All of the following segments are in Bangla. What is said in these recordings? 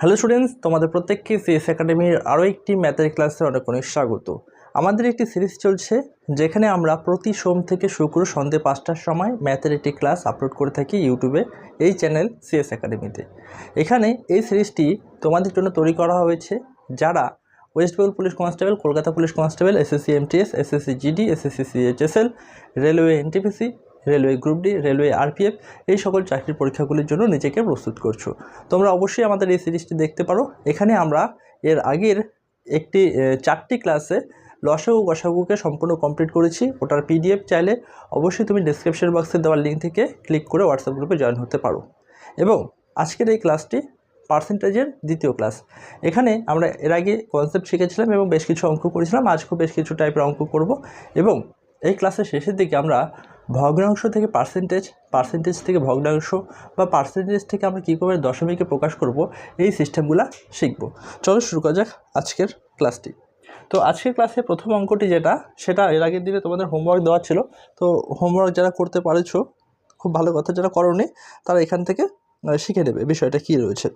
হ্যালো স্টুডেন্টস, তোমাদের প্রত্যেককে সিএস একাডেমির আরও একটি ম্যাথের ক্লাসে অনেক অনেক স্বাগত। আমাদের একটি সিরিজ চলছে, যেখানে আমরা প্রতি সোম থেকে শুক্র সন্ধ্যে পাঁচটার সময় ম্যাথের একটি ক্লাস আপলোড করে থাকি ইউটিউবে, এই চ্যানেল সিএস একাডেমিতে এখানে এই সিরিজটি তোমাদের জন্য তৈরি করা হয়েছে, যারা West Bengal police constable, Kolkata police constable SSC MTS SSC GD SSC CHSL railway NTPC railway group D, railway RPF, এই সকল চাকরির পরীক্ষাগুলির জন্য নিজেকে প্রস্তুত করছ। তোমরা অবশ্যই আমাদের এই সিরিজটি দেখতে পারো। এখানে আমরা এর আগের একটি চারটি ক্লাসে লসাগু গসাগুকে সম্পূর্ণ কমপ্লিট করেছি। ওটার পিডিএফ চাইলে অবশ্যই তুমি ডিসক্রিপশন বক্সে দেওয়ার লিঙ্ক থেকে ক্লিক করে হোয়াটসঅ্যাপ গ্রুপে জয়েন হতে পারো। এবং আজকের এই ক্লাসটি পার্সেন্টেজের দ্বিতীয় ক্লাস এখানে আমরা এর আগে কনসেপ্ট শিখেছিলাম এবং বেশ কিছু অঙ্ক করেছিলাম। আজকেও বেশ কিছু টাইপের অঙ্ক করব। এবং এই ক্লাসের শেষের দিকে আমরা ভগ্নাংশ থেকে পার্সেন্টেজ পার্সেন্টেজ থেকে ভগ্নাংশ বা পার্সেন্টেজ থেকে আমরা কী করে দশমিকে প্রকাশ করব, এই সিস্টেমগুলো শিখব। চলো শুরু করা যাক আজকের ক্লাসটি তো আজকের ক্লাসে প্রথম অঙ্কটি যেটা, সেটা এর আগের দিনে তোমাদের হোমওয়ার্ক দেওয়া ছিল। তো হোমওয়ার্ক যারা করতে পারেছো, খুব ভালো কথা, যারা করনি, তারা এখান থেকে শিখে নেবে বিষয়টা কী রয়েছে।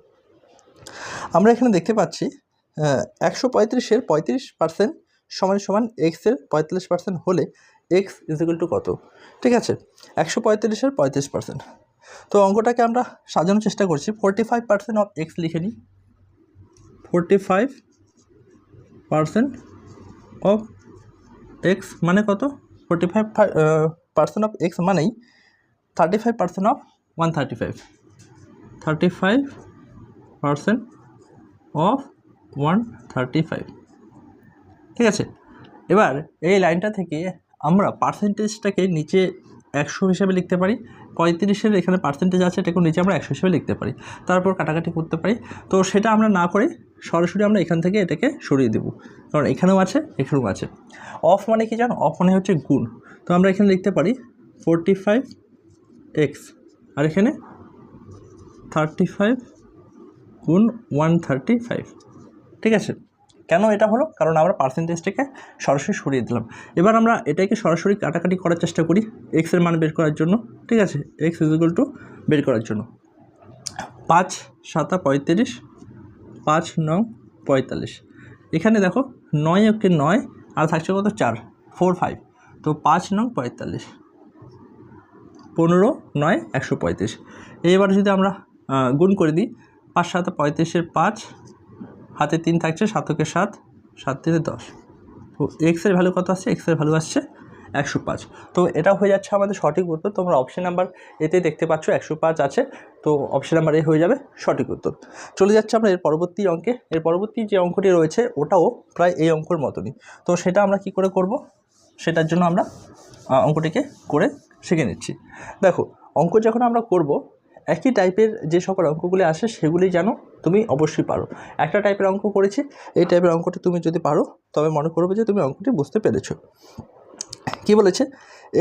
আমরা এখানে দেখতে পাচ্ছি একশো পঁয়ত্রিশের পঁয়ত্রিশ পার্সেন্ট সমান সমান এক্সের পঁয়তাল্লিশ পার্সেন্ট হলে এক্স ইজিক্যাল টু কত? ঠিক আছে? একশো পঁয়ত্রিশের পঁয়ত্রিশ পার্সেন্ট তো অঙ্কটাকে আমরা সাজানোর চেষ্টা করছি। Forty five percent of x লিখে নিই। Forty five percent of x মানে কত? Forty five percent of x মানেই thirty five percent of one thirty five thirty five percent of one thirty five ঠিক আছে? এবার এই লাইনটা থেকে আমরা পার্সেন্টেজটাকে নিচে একশো হিসাবে লিখতে পারি, পঁয়ত্রিশের এখানে পার্সেন্টেজ আছে এটাকে নিচে আমরা একশো হিসাবে লিখতে পারি। তারপর কাটাকাটি করতে পারি। তো সেটা আমরা না করে সরাসরি আমরা এখান থেকে এটাকে সরিয়ে দেবো। কারণ এখানেও আছে এখানেও আছে। অফ মানে কি জানো? অফ মানে হচ্ছে গুণ। তো আমরা এখানে লিখতে পারি ফোরটি ফাইভ এক্স আর এখানে থার্টি ফাইভ গুণ ওয়ান থার্টি ফাইভ ঠিক আছে? কেন এটা হলো? কারণ আমরা পার্সেন্টেজটাকে সরাসরি সরিয়ে দিলাম। এবার আমরা এটাকে সরাসরি কাটাকাটি করার চেষ্টা করি এক্সের মান বের করার জন্য, ঠিক আছে? এক্স ইজিক্যাল টু বের করার জন্য। পাঁচ, সাতা পঁয়ত্রিশ, পাঁচ নং পঁয়তাল্লিশ। এখানে দেখো, নয় ওকে নয় আর থাকছে কত? চার ফোর ফাইভ তো পাঁচ নং পঁয়তাল্লিশ। পনেরো, নয়, একশো পঁয়ত্রিশ। এইবার যদি আমরা গুণ করে দিই, পাঁচ সাথে পঁয়ত্রিশের পাঁচ হাতে তিন থাকছে সাতকে সাত সাত তিনে দশ। তো এক্সের ভ্যালু কত আসছে? এক্সের ভ্যালু আসছে একশো পাঁচ। তো এটা হয়ে যাচ্ছে আমাদের সঠিক উত্তর। তোমরা অপশন নাম্বার এতে দেখতে পাচ্ছ একশো পাঁচ আছে। তো অপশন নাম্বার এ হয়ে যাবে সঠিক উত্তর। চলে যাচ্ছে আমরা এর পরবর্তী অঙ্কে। এর পরবর্তী যে অঙ্কটি রয়েছে, ওটাও প্রায় এই অঙ্কর মতনই। তো সেটা আমরা কি করে করব? সেটার জন্য আমরা অঙ্কটিকে করে শিখে নিচ্ছি। দেখো, অঙ্ক যখন আমরা করব একই টাইপের যে সকল অঙ্কগুলি আসে সেগুলি যেন তুমি অবশ্যই পারো। একটা টাইপের অঙ্ক করেছি, এই টাইপের অঙ্কটি তুমি যদি পারো, তবে মনে করবে যে তুমি অঙ্কটি বুঝতে পেরেছ। কী বলেছে?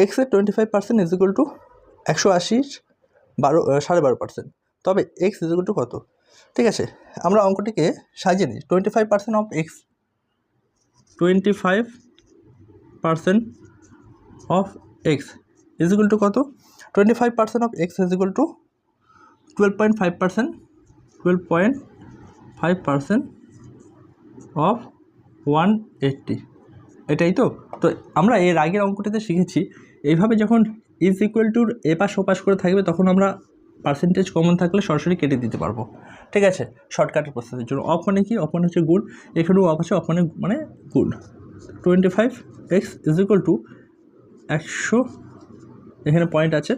এক্সের twenty five percent is equal to একশো আশির বারো সাড়ে বারো পার্সেন্ট তবে এক্স ইজ ইকুয়াল টু কত? ঠিক আছে, আমরা অঙ্কটিকে সাজিয়ে নিই। Twenty five percent of x twenty five percent of x is equal to কত? Twenty five percent of x is equal to twelve point five percent twelve point five percent of one eighty এটাই তো? তো আমরা এর আগের অঙ্কটিতে শিখেছি, এইভাবে যখন ইজ ইকুয়াল টুর এপাশ ওপাশ করে থাকবে, তখন আমরা পার্সেন্টেজ কমন থাকলে সরাসরি কেটে দিতে পারব। ঠিক আছে? শর্টকাটের প্রসেসের জন্য। অফ মানে কি? অফ মানে হচ্ছে গুণ এখানেও অফ আছে অফ মানে গুণ twenty five x is equal to একশো, এখানে পয়েন্ট আছে,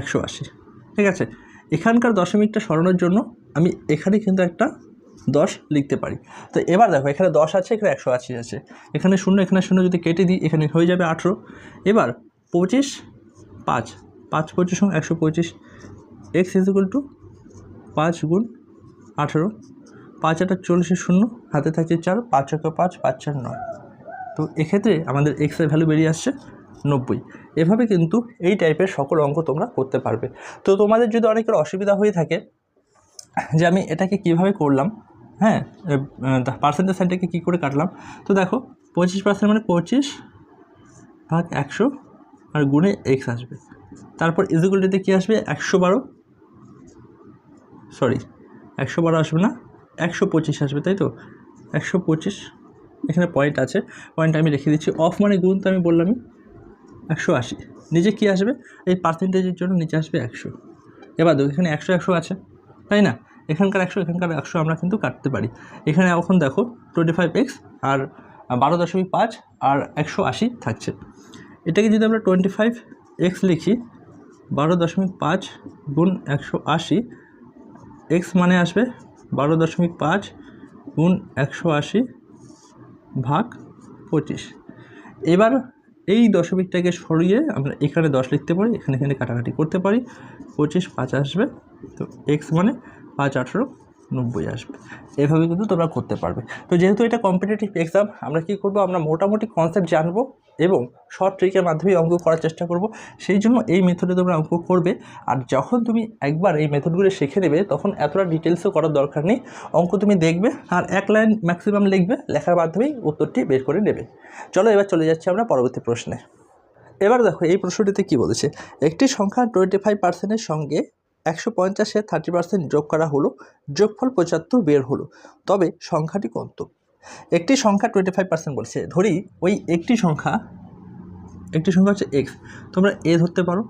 একশো আশি। ঠিক আছে? এখানকার দশমিকটা সরানোর জন্য আমি এখানে কিন্তু একটা দশ লিখতে পারি। তো এবার দেখো, এখানে দশ আছে, এখানে একশো আশি আছে। এখানে শূন্য এখানে শূন্য যদি কেটে দিই, এখানে হয়ে যাবে আঠেরো। এবার পঁচিশ, পাঁচ। পাঁচ পঁচিশ একশো পঁচিশ। এক্স ইজ ইকুয়াল টু পাঁচ গুণ আঠেরো। পাঁচ আটা চল্লিশের শূন্য, হাতে থাকছে চার, পাঁচ একে পাঁচ পাঁচ চার নয়। তো এক্ষেত্রে আমাদের এক্সের ভ্যালু বেরিয়ে আসছে। নব্বই। এভাবে কিন্তু এই টাইপের সকল অঙ্ক তোমরা করতে পারবে। তো তোমাদের যদি অনেকের অসুবিধা হয়ে থাকে, যে আমি এটাকে কীভাবে করলাম হ্যাঁ পার্সেন্টেজ সাইনটাকে কী করে কাটলাম, তো দেখো, পঁচিশ পার্সেন্ট মানে পঁচিশ ভাগ একশো আর গুণে এক্স আসবে। তারপর ইজিকুয়ালিটিতে কী আসবে? একশো বারো। সরি একশো বারো আসবে না, একশো পঁচিশ আসবে, তাই তো? একশো পঁচিশ, এখানে পয়েন্ট আছে। পয়েন্ট আমি রেখে দিচ্ছি। অফ মানে গুণ তো আমি বললামই। একশো আশি। নিচে কী আসবে? এই পার্সেন্টেজের জন্য নিচে আসবে একশো। এবার দেখো, এখানে একশো একশো আছে, তাই না? এখানকার একশো এখানকার একশো আমরা কিন্তু কাটতে পারি। এখানে এখন দেখো টোয়েন্টি ফাইভ এক্স আর বারো দশমিক পাঁচ আর একশো আশি থাকছে। এটাকে যদি আমরা টোয়েন্টি ফাইভ এক্স লিখি, বারো দশমিক পাঁচ গুণ একশো আশি এক্স মানে আসবে বারো দশমিক পাঁচ গুণ একশো আশি ভাগ পঁচিশ। এবার এই দশমিকটাকে সরিয়ে আমরা এখানে দশ লিখতে পারি, এখানে এখানে কাটাকাটি করতে পারি, পঁচিশ, পাঁচ আসবে, তো এক্স মানে পাঁচ, আঠেরো, নব্বই আসবে। এভাবে কিন্তু তোমরা করতে পারবে। তো যেহেতু এটা কম্পিটিটিভ এক্সাম আমরা কী করব? আমরা মোটামুটি কনসেপ্ট জানব এবং শর্ট ট্রিকের মাধ্যমে অঙ্ক করার চেষ্টা করব। সেই জন্য এই মেথডে তোমরা অঙ্ক করবে। আর যখন তুমি একবার এই মেথডগুলো শিখে নেবে, তখন এতটা ডিটেলসও করার দরকার নেই। অঙ্ক তুমি দেখবে আর এক লাইন ম্যাক্সিমাম লিখবে, লেখার মাধ্যমেই উত্তরটি বের করে নেবে। চলো এবার চলে যাচ্ছি আমরা পরবর্তী প্রশ্নে। এবার দেখো, এই প্রশ্নটিতে কী বলেছে? একটি সংখ্যা টোয়েন্টি ফাইভ পার্সেন্টের সঙ্গে একশো পঞ্চাশে থার্টি পার্সেন্ট যোগ করা হলো, যোগফল পঁচাত্তর বের হলো। তবে সংখ্যাটি কত? একটি সংখ্যা টোয়েন্টি ফাইভ পার্সেন্ট বলছে। ধরি ওই একটি সংখ্যা একটি সংখ্যা হচ্ছে এক্স তোমরা এ ধরতে পারো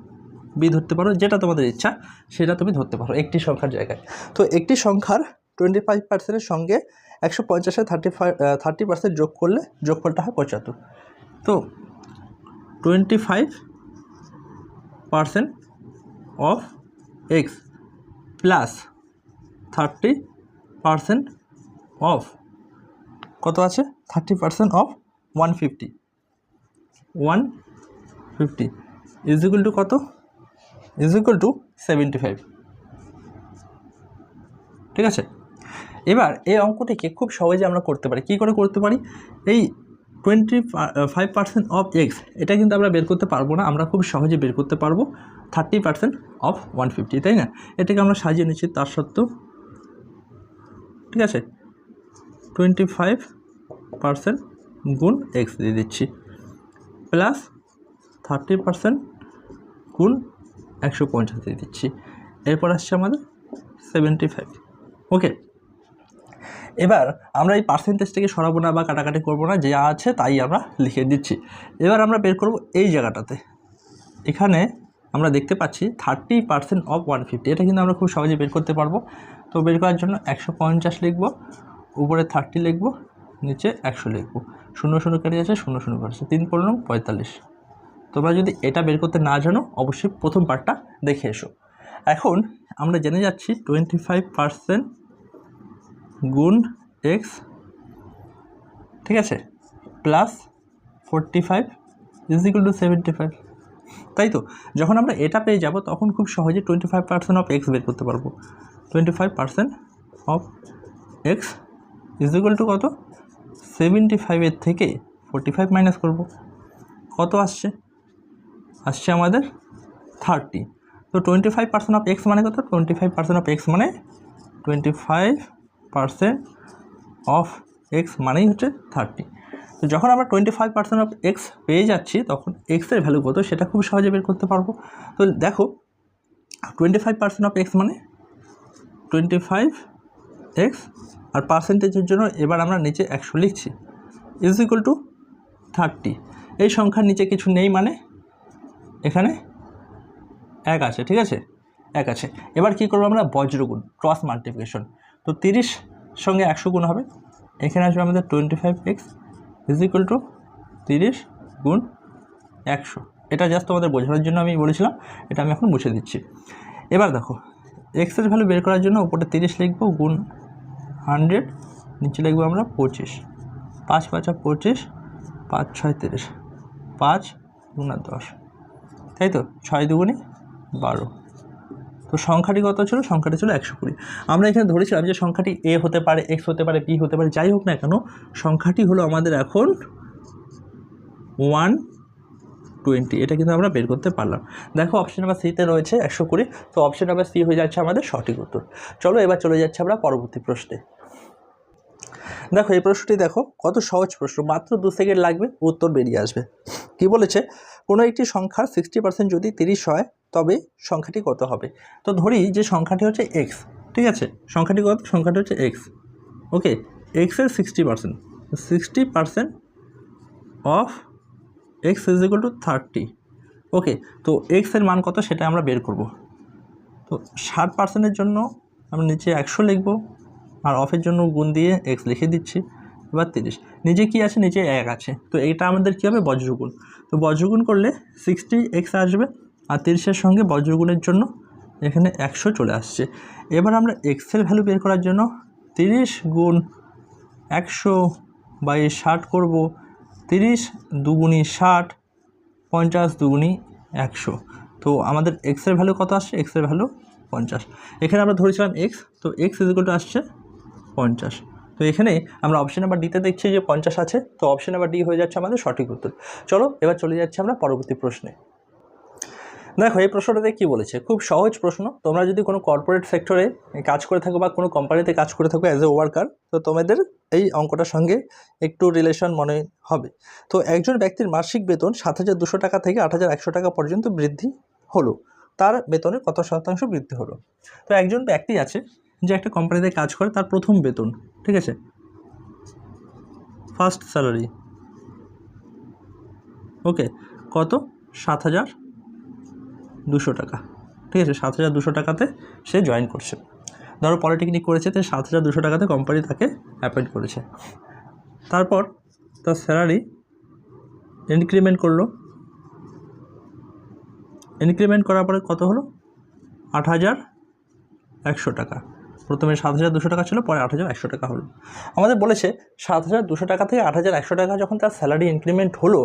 বি ধরতে পারো, যেটা তোমাদের ইচ্ছা, সেটা তুমি ধরতে পারো একটি সংখ্যার জায়গায়। তো একটি সংখ্যার টোয়েন্টি ফাইভ পার্সেন্টের সঙ্গে একশো পঞ্চাশে থার্টি ফাইভ থার্টি পার্সেন্ট যোগ করলে যোগফলটা হয় পঁচাত্তর। তো twenty five percent of x plus thirty percent of কত আছে? Thirty percent of one fifty one fifty is equal to কত? Is equal to seventy five ঠিক আছে? এবার এই অঙ্কটিকে খুব সহজে আমরা করতে পারি। কী করে করতে পারি? এই twenty five percent of x এটা কিন্তু আমরা বের করতে পারব না, আমরা খুব সহজে বের করতে পারব। Thirty percent of one fifty তাই না? এটাকে আমরা সাজিয়ে নিচ্ছি তার সত্ত্বেও। ঠিক আছে? টোয়েন্টি ফাইভ পার্সেন্ট গুণ এক্স দিয়ে দিচ্ছি প্লাস থার্টি পার্সেন্ট গুণ একশো পঞ্চাশ দিয়ে দিচ্ছি। এরপর আসছে আমাদের সেভেন্টি ফাইভ ওকে এবার আমরা এই পার্সেন্টেজটাকে সরাবো না বা কাটাকাটি করব না, যা আছে তাই আমরা লিখে দিচ্ছি। এবার আমরা বের করব এই জায়গাটাতে। এখানে আমরা দেখতে পাচ্ছি thirty percent of one fifty এটা কিন্তু আমরা খুব সহজে বের করতে পারব। তো বের করার জন্য একশো পঞ্চাশ লিখব। উপরে থার্টি লিখব, নিচে একশো লিখব। শূন্য শূন্য কেটে যাচ্ছে, শূন্য শূন্য কাটছে তিন পড়লাম পঁয়তাল্লিশ। তোমরা যদি এটা বের করতে না জানো, অবশ্যই প্রথম পার্টটা দেখে এসো। এখন আমরা জেনে যাচ্ছি টোয়েন্টি ফাইভ পার্সেন্ট গুণ এক্স ঠিক আছে? Plus forty five is to seventy five তাই তো? যখন আমরা এটা পেয়ে যাব, তখন খুব সহজে twenty five percent of x বের করতে পারব। Twenty five percent of x is to কত? সেভেন্টি ফাইভের থেকে ফোরটি ফাইভ মাইনাস করব। কত আসছে? আসছে আমাদের থার্টি তো twenty five percent of x মানে কত? Twenty five percent of x মানে twenty five percent of x মানেই হচ্ছে থার্টি তো যখন আমরা twenty five percent of x পেয়ে যাচ্ছি, তখন এক্সের ভ্যালু কত? সেটা খুব সহজে বের করতে পারব। তো দেখো twenty five percent of x মানে টোয়েন্টি ফাইভ এক্স আর পার্সেন্টেজের জন্য এবার আমরা নিচে একশো লিখছি। ইজ ইকুয়াল টু থার্টি এই সংখ্যার নিচে কিছু নেই মানে এখানে এক আছে, ঠিক আছে? এক আছে। এবার কী করব আমরা? বজ্রগুণ ক্রস মাল্টিপ্লিকেশন তো তিরিশ সঙ্গে একশো গুণ হবে। এখানে আসবে আমাদের twenty five x is equal to তিরিশ গুণ একশো। এটা জাস্ট তোমাদের বোঝানোর জন্য আমি বলেছিলাম, এটা আমি এখন মুছে দিচ্ছি। এবার দেখো এক্সের ভ্যালু বের করার জন্য উপরে তিরিশ লিখব, গুণ হান্ড্রেড, নিচে লিখব আমরা পঁচিশ। পাঁচ পাঁচা পঁচিশ, পাঁচ ছয় তিরিশ। পাঁচ গুণা দশ। তাই তো? ছয় দুগুণে বারো। তো সংখ্যাটি কত ছিল? সংখ্যাটি ছিল একশো কুড়ি। আমরা এখানে ধরেছিলাম যে সংখ্যাটি এ হতে পারে, এক্স হতে পারে, বি হতে পারে, যাই হোক না কেন, সংখ্যাটি হলো আমাদের এখন ওয়ান টোয়েন্টি। এটা কিন্তু আমরা বের করতে পারলাম। দেখো অপশন নাম্বার সিতে রয়েছে একশো কুড়ি। তো অপশন নাম্বার সি হয়ে যাচ্ছে আমাদের সঠিক উত্তর। চলো এবার চলে যাচ্ছে আমরা পরবর্তী প্রশ্নে। দেখো, এই প্রশ্নটি দেখো, কত সহজ প্রশ্ন, মাত্র দু সেকেন্ড লাগবে, উত্তর বেরিয়ে আসবে। কি বলেছে? কোনো একটি সংখ্যার সিক্সটি পার্সেন্ট যদি তিরিশ হয়, তবে সংখ্যাটি কত হবে? তো ধরি যে সংখ্যাটি হচ্ছে এক্স ঠিক আছে? সংখ্যাটি কত? সংখ্যাটি হচ্ছে এক্স ওকে এক্সের sixty percent sixty percent of x is equal to thirty okay তো এক্সের মান কত? সেটা আমরা বের করব। তো ষাট পার্সেন্টের জন্য আমরা নিচে একশো লিখব। আর অফের জন্য গুণ দিয়ে এক্স লিখে দিচ্ছি। এবার তিরিশ। নিচে কি আছে? নিচে এক আছে। তো এটা আমাদের কী হবে? বজ্রগুণ। তো বজ্রগুণ করলে সিক্সটি এক্স আসবে আর তিরিশের সঙ্গে বজ্রগুণের জন্য এখানে একশো চলে আসছে। এবার আমরা এক্সের ভ্যালু বের করার জন্য তিরিশ গুণ একশো বাই ষাট করব। তিরিশ দুগুণি ষাট, পঞ্চাশ দুগুণি একশো। তো আমাদের এক্সের ভ্যালু কত আসছে? এক্সের ভ্যালু পঞ্চাশ। এখানে আমরা ধরেছিলাম এক্স তো এক্স ইজিকলটা আসছে পঞ্চাশ। তো এখানে আমরা অপশন নাম্বার ডিতে দেখছি যে পঞ্চাশ আছে, তো অপশন নাম্বার ডি হয়ে যাচ্ছে আমাদের সঠিক উত্তর। চলো, এবার চলে যাচ্ছে আমরা পরবর্তী প্রশ্নে। দেখো, এই প্রশ্নটাতে কী বলেছে? খুব সহজ প্রশ্ন। তোমরা যদি কোনো কর্পোরেট সেক্টরে কাজ করে থাকো বা কোনো কোম্পানিতে কাজ করে থাকো অ্যাজ এ ওয়ার্কার তো তোমাদের এই অঙ্কটার সঙ্গে একটু রিলেশন মনে হবে। তো একজন ব্যক্তির মাসিক বেতন সাত হাজার দুশো টাকা থেকে আট হাজার একশো টাকা পর্যন্ত বৃদ্ধি হলো। তার বেতনে কত শতাংশ বৃদ্ধি হলো? তো একজন ব্যক্তি আছে যে একটা কোম্পানিতে কাজ করে তার প্রথম বেতন, ঠিক আছে? ফার্স্ট স্যালারি ওকে কত? সাত হাজার দুশো টাকা, ঠিক আছে? সাত হাজার দুশো টাকাতে সে জয়েন করছে। ধরো পলিটেকনিক করেছে, তো সাত হাজার দুশো টাকাতে কোম্পানি তাকে অ্যাপয়েন্ট করেছে। তারপর তার স্যালারি ইনক্রিমেন্ট করল। ইনক্রিমেন্ট করার পরে কত হলো? আট হাজার একশো টাকা। প্রথমে সাত হাজার দুশো টাকা ছিল, পরে আট হাজার একশো টাকা হলো। আমাদের বলেছে সাত হাজার দুশো টাকা থেকে আট হাজার একশো টাকা যখন তার স্যালারি ইনক্রিমেন্ট হলো,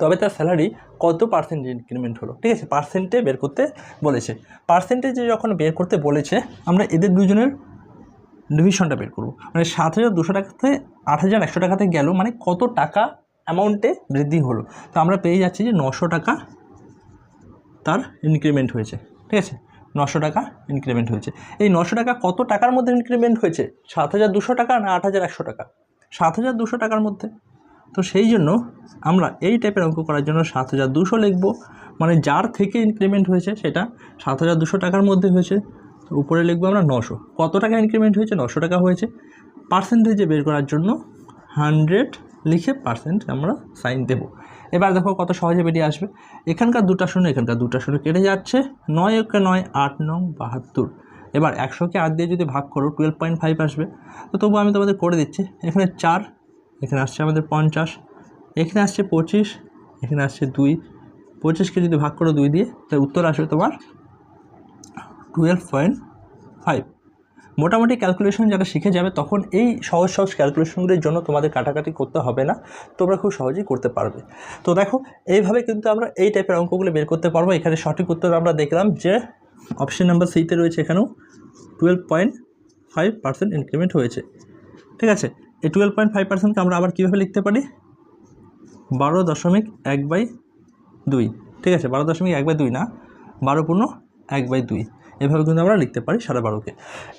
তবে তার স্যালারি কত পার্সেন্ট ইনক্রিমেন্ট হলো, ঠিক আছে? পার্সেন্টে বের করতে বলেছে। পার্সেন্টেজে যখন বের করতে বলেছে, আমরা এদের দুজনের ডিভিশনটা বের করব। মানে সাত হাজার দুশো টাকাতে আট হাজার একশো টাকাতে গেল মানে কত টাকা অ্যামাউন্টে বৃদ্ধি হলো। তো আমরা পেয়ে যাচ্ছি যে নশো টাকা তার ইনক্রিমেন্ট হয়েছে, ঠিক আছে? নশো টাকা ইনক্রিমেন্ট হয়েছে। এই নশো টাকা কত টাকার মধ্যে ইনক্রিমেন্ট হয়েছে? সাত হাজার দুশো টাকা না আট হাজার একশো টাকা? সাত হাজার দুশো টাকার মধ্যে। তো সেই জন্য আমরা এই টাইপের অঙ্ক করার জন্য সাত হাজার দুশো লিখব। মানে যার থেকে ইনক্রিমেন্ট হয়েছে সেটা সাত হাজার দুশো টাকার মধ্যে হয়েছে। উপরে লিখব আমরা নশো। কত টাকা ইনক্রিমেন্ট হয়েছে? নশো টাকা হয়েছে। পার্সেন্টেজে বের করার জন্য হান্ড্রেড লিখে পার্সেন্ট আমরা সাইন দেবো। এবার দেখো কত সহজে বেরিয়ে আসবে। এখানকার দুটা শূন্য, এখানকার দুটা শূন্য কেটে যাচ্ছে। নয় একে নয়, আট নং বাহাত্তর। এবার একশোকে আট দিয়ে যদি ভাগ করো টুয়েলভ পয়েন্ট ফাইভ আসবে। তো তবু আমি তোমাদের করে দিচ্ছি। এখানে চার, এখানে আসছে আমাদের পঞ্চাশ। এখানে আসছে পঁচিশ, এখানে আসছে দুই। পঁচিশকে যদি ভাগ করো দুই দিয়ে, তাহলে উত্তর আসবে তোমার টুয়েলভ পয়েন্ট ফাইভ মোটামুটি ক্যালকুলেশন যারা শিখে যাবে, তখন এই সহজ সহজ ক্যালকুলেশনগুলির জন্য তোমাদের কাটাকাটি করতে হবে না। তোমরা খুব সহজেই করতে পারবে। তো দেখো, এইভাবে কিন্তু আমরা এই টাইপের অঙ্কগুলো বের করতে পারব। এখানে সঠিক উত্তর আমরা দেখলাম যে অপশন নাম্বার সিতে রয়েছে এখানেও twelve point five percent increment হয়েছে। ঠিক আছে? এই টুয়েলভ পয়েন্ট ফাইভ পার্সেন্টকে আমরা আবার কীভাবে লিখতে পারি? বারো দশমিক এক বাই দুই। ঠিক আছে? বারো দশমিক এক বাই দুই না? বারো পূর্ণ এক বাই দুই। এভাবে কিন্তু আমরা লিখতে পারি সাড়ে বারোকে।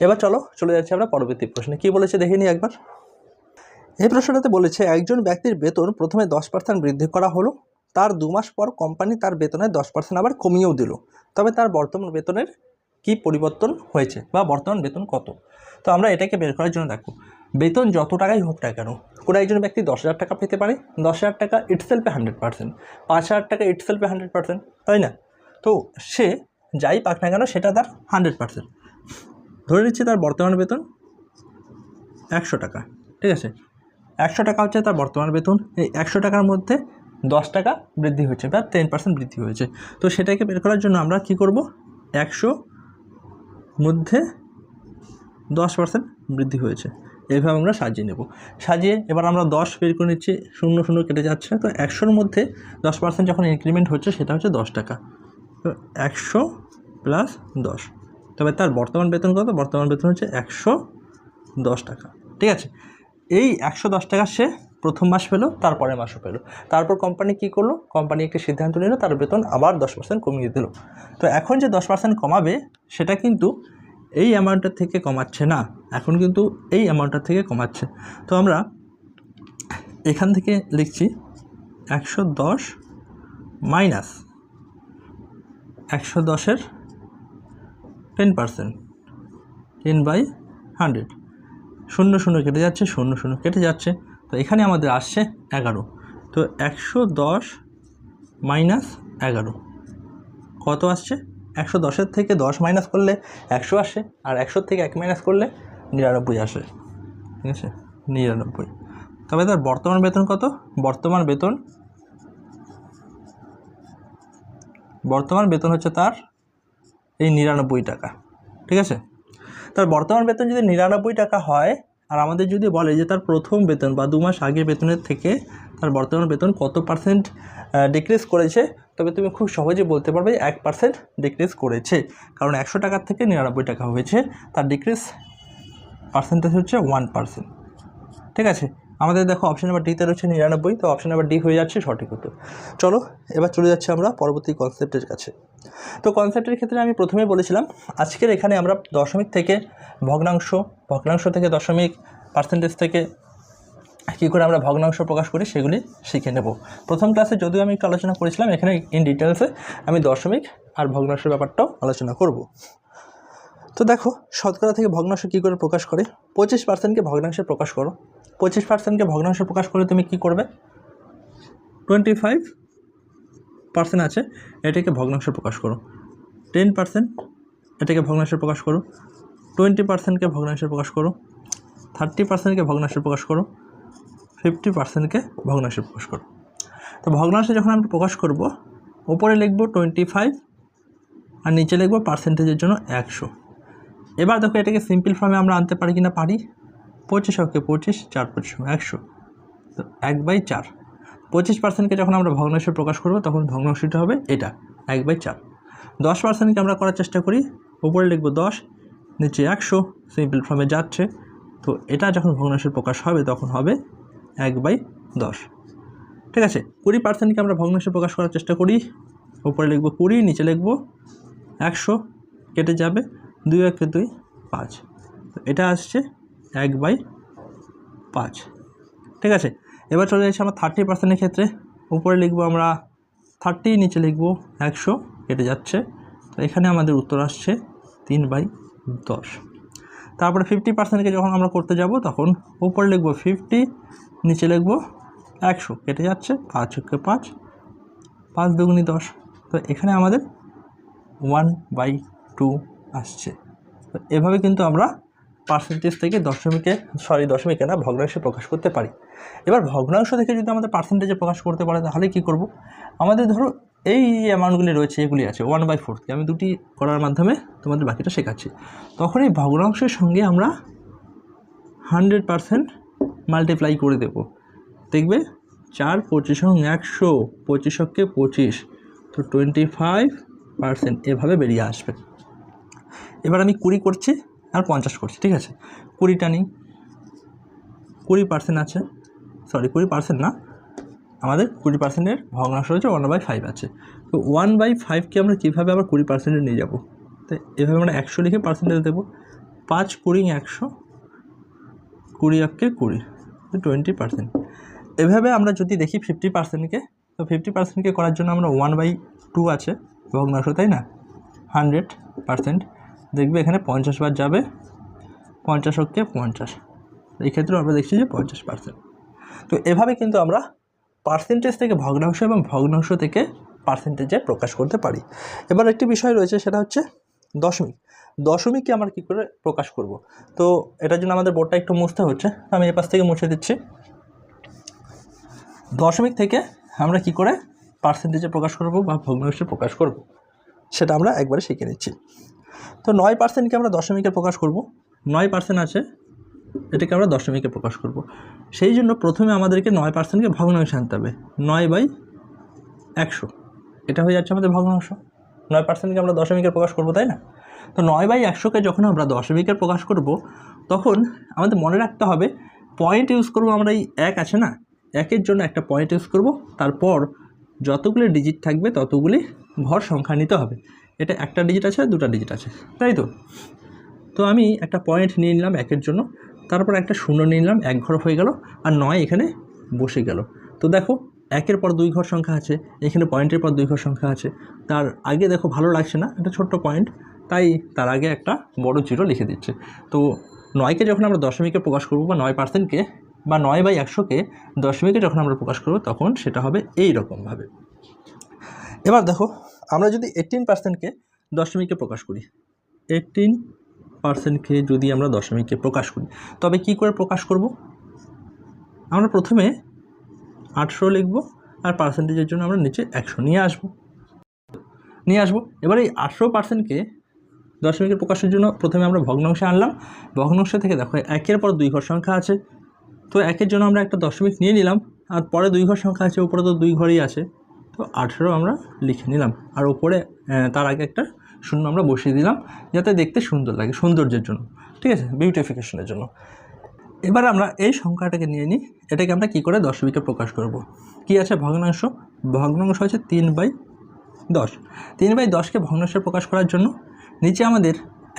এবার চলো, চলে যাচ্ছি আমরা পরবর্তী প্রশ্নে। কী বলেছে দেখে নিই একবার। এই প্রশ্নটাতে বলেছে, একজন ব্যক্তির বেতন প্রথমে দশ পার্সেন্ট বৃদ্ধি করা হলো, তার দু মাস পর কোম্পানি তার বেতনের দশ পার্সেন্ট আবার কমিয়েও দিল। তবে তার বর্তমান বেতনের কি পরিবর্তন হয়েছে বা বর্তমান বেতন কত? তো আমরা এটাকে বের করার জন্য দেখো, বেতন যত টাকাই হোক না কেন, কোনো একজন ব্যক্তি দশ হাজার টাকা পেতে পারে, দশ হাজার টাকা ইটসেলফে হান্ড্রেড পার্সেন্ট পাঁচ হাজার টাকা ইটসেলফে হান্ড্রেড পার্সেন্ট তাই না? তো সে যাই পাক না কেন, সেটা তার হান্ড্রেড পার্সেন্ট ধরে নিচ্ছে তার বর্তমান বেতন একশো টাকা, ঠিক আছে? একশো টাকা হচ্ছে তার বর্তমান বেতন, এই একশো টাকার মধ্যে দশ টাকা বৃদ্ধি হয়েছে, বা টেন পার্সেন্ট বৃদ্ধি হয়েছে। তো সেটাকে বের করার জন্য আমরা কি করব? একশো মধ্যে দশ পার্সেন্ট বৃদ্ধি হয়েছে। এইভাবে আমরা সাজিয়ে নেব। সাজিয়ে এবার আমরা দশ বের করে নিচ্ছি, শূন্য শূন্য কেটে যাচ্ছে। তো একশোর মধ্যে দশ পার্সেন্ট যখন ইনক্রিমেন্ট হচ্ছে, সেটা হচ্ছে দশ টাকা। তো একশো প্লাস দশ। তবে তার বর্তমান বেতন কত? বর্তমান বেতন হচ্ছে একশো দশ টাকা। ঠিক আছে? এই একশো দশ টাকা সে প্রথম মাস পেল তারপরের মাসও পেল। তারপর কোম্পানি কী করল? কোম্পানি একটি সিদ্ধান্ত নিল, তার বেতন আবার দশ পার্সেন্ট কমিয়ে দিল। তো এখন যে দশ পার্সেন্ট কমাবে, সেটা কিন্তু এই অ্যামাউন্টের থেকে কমাচ্ছে না। এখন কিন্তু এই অ্যামাউন্টটার থেকে কমাচ্ছে। তো আমরা এখান থেকে লিখছি একশো দশ মাইনাস একশো দশের ten percent ten by hundred শূন্য শূন্য কেটে যাচ্ছে, শূন্য শূন্য কেটে যাচ্ছে। তো এখানে আমাদের আসছে এগারো। তো একশো দশ মাইনাস এগারো। কত আসছে? একশো দশের থেকে দশ মাইনাস করলে একশো আসে, আর একশোর থেকে এক মাইনাস করলে নিরানব্বই আসে। ঠিক আছে? নিরানব্বই। তবে তার বর্তমান বেতন কত? বর্তমান বেতন বর্তমান বেতন হচ্ছে তার এই নিরানব্বই টাকা, ঠিক আছে? তার বর্তমান বেতন যদি নিরানব্বই টাকা হয়, আর আমাদের যদি বলে যে তার প্রথম বেতন বা দু মাস আগের বেতনের থেকে তার বর্তমান বেতন কত পার্সেন্ট ডিক্রিজ করেছে, তবে তুমি খুব সহজে বলতে পারবে এক পার্সেন্ট ডিক্রিজ করেছে। কারণ একশো টাকার থেকে নিরানব্বই টাকা হয়েছে, তার ডিক্রিজ পার্সেন্টেজ হচ্ছে ওয়ান পার্সেন্ট ঠিক আছে? আমাদের দেখো অপশন নাম্বার ডিতে রয়েছে নিরানব্বই, তো অপশন নাম্বার ডি হয়ে যাচ্ছে সঠিক উত্তর। চলো, এবার চলে যাচ্ছে আমরা পরবর্তী কনসেপ্টের কাছে। তো কনসেপ্টের ক্ষেত্রে আমি প্রথমেই বলেছিলাম, আজকের এখানে আমরা দশমিক থেকে ভগ্নাংশ ভগ্নাংশ থেকে দশমিক পার্সেন্টেজ থেকে কী করে আমরা ভগ্নাংশ প্রকাশ করি সেগুলি শিখে নেব। প্রথম ক্লাসে যদিও আমি একটু আলোচনা করেছিলাম, এখানে ইন ডিটেলসে আমি দশমিক আর ভগ্নাংশের ব্যাপারটাও আলোচনা করব। তো দেখো, শতকরা থেকে ভগ্নাংশ কী করে প্রকাশ করে? পঁচিশ পার্সেন্টকে ভগ্নাংশে প্রকাশ করো। পঁচিশ পার্সেন্টকে ভগ্নাংশে প্রকাশ করলে তুমি কী করবে? টোয়েন্টি ফাইভ পার্সেন্ট আছে, এটাকে ভগ্নাংশে প্রকাশ করো। টেন পার্সেন্ট এটাকে ভগ্নাংশে প্রকাশ করো। টোয়েন্টি পার্সেন্টকে ভগ্নাংশে প্রকাশ করো। থার্টি পার্সেন্টকে ভগ্নাংশে প্রকাশ করো। ফিফটি পার্সেন্টকে ভগ্নাংশে প্রকাশ করো। তো ভগ্নাংশে যখন আমরা প্রকাশ করব, উপরে লিখব টোয়েন্টি ফাইভ আর নিচে লিখব পার্সেন্টেজের জন্য একশো। এবার দেখো এটাকে সিম্পল ফর্মে আমরা আনতে পারি কি না পারি? পঁচিশ অকে পঁচিশ, চার পঁচিশ একশো। তো এক বাই চার। পঁচিশ পার্সেন্টকে যখন আমরা ভগ্নাংশে প্রকাশ করব, তখন ভগ্নাংশটা হবে এটা, এক বাই চার। দশ পার্সেন্টকে আমরা করার চেষ্টা করি, উপরে লিখব দশ, নিচে একশো সিম্পল ফর্মে যাচ্ছে। তো এটা যখন ভগ্নাংশের প্রকাশ হবে, তখন হবে এক বাই দশ। ঠিক আছে? কুড়ি পার্সেন্টকে আমরা ভগ্নাংশে প্রকাশ করার চেষ্টা করি, উপরে লিখব কুড়ি, নিচে লিখব একশো, কেটে যাবে দুই একে দুই পাঁচ। এটা আসছে এক বাই পাঁচ। ঠিক আছে? এবার চলে যাচ্ছে আমরা থার্টি পার্সেন্টের ক্ষেত্রে উপরে লিখব আমরা থার্টি নিচে লিখব একশো, কেটে যাচ্ছে। তো এখানে আমাদের উত্তর আসছে তিন বাই দশ। তারপরে ফিফটি পার্সেন্টকে যখন আমরা করতে যাব, তখন উপরে লিখব ফিফটি নিচে লিখব একশো, কেটে যাচ্ছে পাঁচ হচ্ছে পাঁচ পাঁচ দুগুনি দশ। তো এখানে আমাদের ওয়ান বাই টু আসছে। তো এভাবে কিন্তু আমরা পার্সেন্টেজ থেকে দশমিকে সরি দশমিকে না, ভগ্নাংশে প্রকাশ করতে পারি। এবার ভগ্নাংশ থেকে যদি আমাদের পার্সেন্টেজে প্রকাশ করতে পারে, তাহলে কী করব? আমাদের ধরো এই অ্যামাউন্টগুলি রয়েছে, এগুলি আছে ওয়ান বাই ফোরকে আমি দুটি করার মাধ্যমে তোমাদের বাকিটা শেখাচ্ছি। তখন এই ভগ্নাংশের সঙ্গে আমরা হান্ড্রেড পার্সেন্ট মাল্টিপ্লাই করে দেব। দেখবে, চার পঁচিশ একশো পঁচিশকে পঁচিশ। তো টোয়েন্টি ফাইভ পার্সেন্ট এভাবে বেরিয়ে আসবে। এবার আমি কুড়ি করছি। আর পঞ্চাশ করছি, ঠিক আছে? কুড়িটা নিই। কুড়ি পার্সেন্ট আছে। সরি কুড়ি পার্সেন্ট না। আমাদের কুড়ি পার্সেন্টের ভগ্নাংশ হচ্ছে ওয়ান বাই ফাইভ আছে। তো ওয়ান বাই ফাইভকে আমরা কীভাবে আবার কুড়ি পার্সেন্টে নিয়ে যাব? তো এভাবে আমরা একশো লিখে পার্সেন্টেজ দেবো। পাঁচ কুড়ি একশো, কুড়ি অক্ষে কুড়ি টোয়েন্টি পার্সেন্ট এভাবে আমরা যদি দেখি ফিফটি পার্সেন্টকে তো ফিফটি পার্সেন্টকে করার জন্য আমরা ওয়ান বাই টু আছে ভগ্নাংশ, তাই না? হান্ড্রেড পার্সেন্ট দেখবে এখানে পঞ্চাশ বার যাবে, পঞ্চাশ অক্ষে পঞ্চাশ। এই ক্ষেত্রেও আমরা দেখছি যে পঞ্চাশ পার্সেন্ট তো এভাবে কিন্তু আমরা পার্সেন্টেজ থেকে ভগ্নাংশ এবং ভগ্নাংশ থেকে পার্সেন্টেজে প্রকাশ করতে পারি। এবার একটি বিষয় রয়েছে, সেটা হচ্ছে দশমিক। দশমিককে আমরা কী করে প্রকাশ করব? তো এটার জন্য আমাদের বোর্ডটা একটু মুছতে হচ্ছে। আমি এ পাশ থেকে মুছে দিচ্ছি। দশমিক থেকে আমরা কি করে পার্সেন্টেজে প্রকাশ করব বা ভগ্নাংশে প্রকাশ করব? সেটা আমরা একবারে শিখে নিচ্ছি। তো নয় পার্সেন্টকে আমরা দশমিকে প্রকাশ করব। নয় পার্সেন্ট আছে, এটাকে আমরা দশমিকে প্রকাশ করব। সেই জন্য প্রথমে আমাদেরকে নয় পার্সেন্টকে ভগ্নাংশে আনতে হবে। নয় বাই একশো। এটা হয়ে যাচ্ছে আমাদের ভগ্নাংশ। নয় পার্সেন্টকে আমরা দশমিকে প্রকাশ করব, তাই না? তো নয় বাই একশোকে যখন আমরা দশমিকে প্রকাশ করব, তখন আমাদের মনে রাখতে হবে পয়েন্ট ইউজ করব আমরা এই এক আছে না? একের জন্য একটা পয়েন্ট ইউজ করব। তারপর যতগুলি ডিজিট থাকবে, ততগুলি ঘর সংখ্যা নিতে হবে। এটা একটা ডিজিট আছে দুটা ডিজিট আছে, তাই তো? তো আমি একটা পয়েন্ট নিয়ে নিলাম একের জন্য, তারপর একটা শূন্য নিয়ে নিলাম, এক ঘর হয়ে গেল আর নয় এখানে বসে গেল। তো দেখো, একের পর দুই ঘর সংখ্যা আছে, এখানে পয়েন্টের পর দুই ঘর সংখ্যা আছে। তার আগে দেখো ভালো লাগছে না, একটা ছোট্ট পয়েন্ট তাই তার আগে একটা বড় জিরো লিখে দিচ্ছে। তো নয়কে যখন আমরা দশমিকে প্রকাশ করব বা নয় পার্সেন্টকে বা নয় বাই একশোকে দশমিকে যখন আমরা প্রকাশ করব, তখন সেটা হবে এই রকমভাবে এবার দেখো আমরা যদি এইটিন পার্সেন্টকে দশমিকে প্রকাশ করি এইটিন পার্সেন্টকে যদি আমরা দশমিকে প্রকাশ করি, তবে কি করে প্রকাশ করব? আমরা প্রথমে আটশো লিখব আর পার্সেন্টেজের জন্য আমরা নিচে একশো নিয়ে আসব। নিয়ে আসব। এবার এই আটশো পার্সেন্টকে দশমিকের প্রকাশের জন্য প্রথমে আমরা ভগ্নাংশে আনলাম। ভগ্নাংশ থেকে দেখো একের পর দুই ঘর সংখ্যা আছে। তো একের জন্য আমরা একটা দশমিক নিয়ে নিলাম আর পরে দুই ঘর সংখ্যা আছে, উপরে তো দুই ঘরই আছে। তো আঠেরো আমরা লিখে নিলাম। আর ওপরে তার আগে একটা শূন্য আমরা বসিয়ে দিলাম, যাতে দেখতে সুন্দর লাগে, সৌন্দর্যের জন্য, ঠিক আছে? বিউটিফিকেশনের জন্য। এবার আমরা এই সংখ্যাটাকে নিয়ে নিই। এটাকে আমরা কী করে দশমিকে প্রকাশ করব? কি আছে ভগ্নাংশ? ভগ্নাংশ আছে তিন বাই দশ। তিন বাই দশকে ভগ্নাংশে প্রকাশ করার জন্য নিচে আমাদের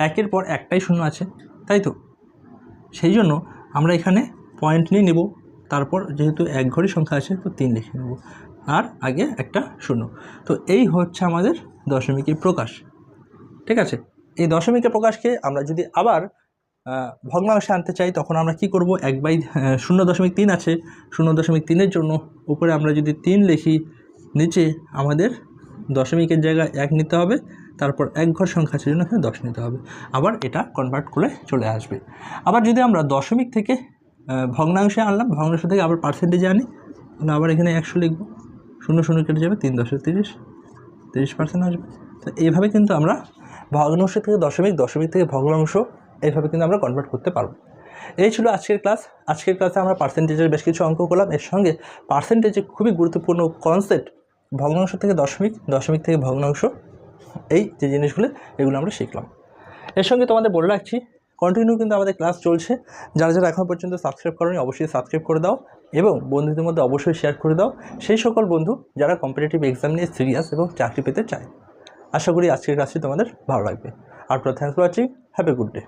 একের পর একটাই শূন্য আছে, তাই তো? সেই জন্য আমরা এখানে পয়েন্ট নিয়ে নেব। তারপর যেহেতু এক ঘড়ি সংখ্যা আছে, তো তিন লিখে নেব। আর আগে একটা শূন্য। তো এই হচ্ছে আমাদের দশমিকের প্রকাশ। ঠিক আছে? এই দশমিকের প্রকাশকে আমরা যদি আবার ভগ্নাংশে আনতে চাই, তখন আমরা কি করব? এক বাই শূন্য দশমিক তিন আছে। শূন্য দশমিক তিনের জন্য উপরে আমরা যদি তিন লিখি, নিচে আমাদের দশমিকের জায়গায় এক নিতে হবে, তারপর এক ঘর সংখ্যা আছে জন্য এখানে দশ নিতে হবে। আবার এটা কনভার্ট করে চলে আসবে। আবার যদি আমরা দশমিক থেকে ভগ্নাংশে আনলাম, ভগ্নাংশ থেকে আবার পার্সেন্টেজে আনি আবার এখানে একশো লিখব। শূন্য শূন্য কেটে যাবে, তিন দশে তিরিশ তিরিশ পার্সেন্ট আসবে। তো এইভাবে কিন্তু আমরা ভগ্নাংশ থেকে দশমিক দশমিক থেকে ভগ্নাংশ এইভাবে কিন্তু আমরা কনভার্ট করতে পারব। এই ছিল আজকের ক্লাস আজকের ক্লাসে আমরা পার্সেন্টেজের বেশ কিছু অঙ্ক করলাম। এর সঙ্গে পার্সেন্টেজে খুবই গুরুত্বপূর্ণ কনসেপ্ট ভগ্নাংশ থেকে দশমিক দশমিক থেকে ভগ্নাংশ, এই যে জিনিসগুলো, এগুলো আমরা শিখলাম। এর সঙ্গে তোমাদের বলে রাখছি কন্টিনিউ কিন্তু আমাদের ক্লাস চলছে। যারা যারা এখন পর্যন্ত সাবস্ক্রাইব করেনি, অবশ্যই সাবস্ক্রাইব করে দাও এবং বন্ধুদের মধ্যে অবশ্যই শেয়ার করে দাও। সেই সকল বন্ধু যারা কম্পিটিটিভ এক্সাম নিয়ে সিরিয়াস এবং চাকরি পেতে চায়। আশা করি আজকের ক্লাসটি তোমাদের ভালো লাগবে। আর thanks for watching have a good day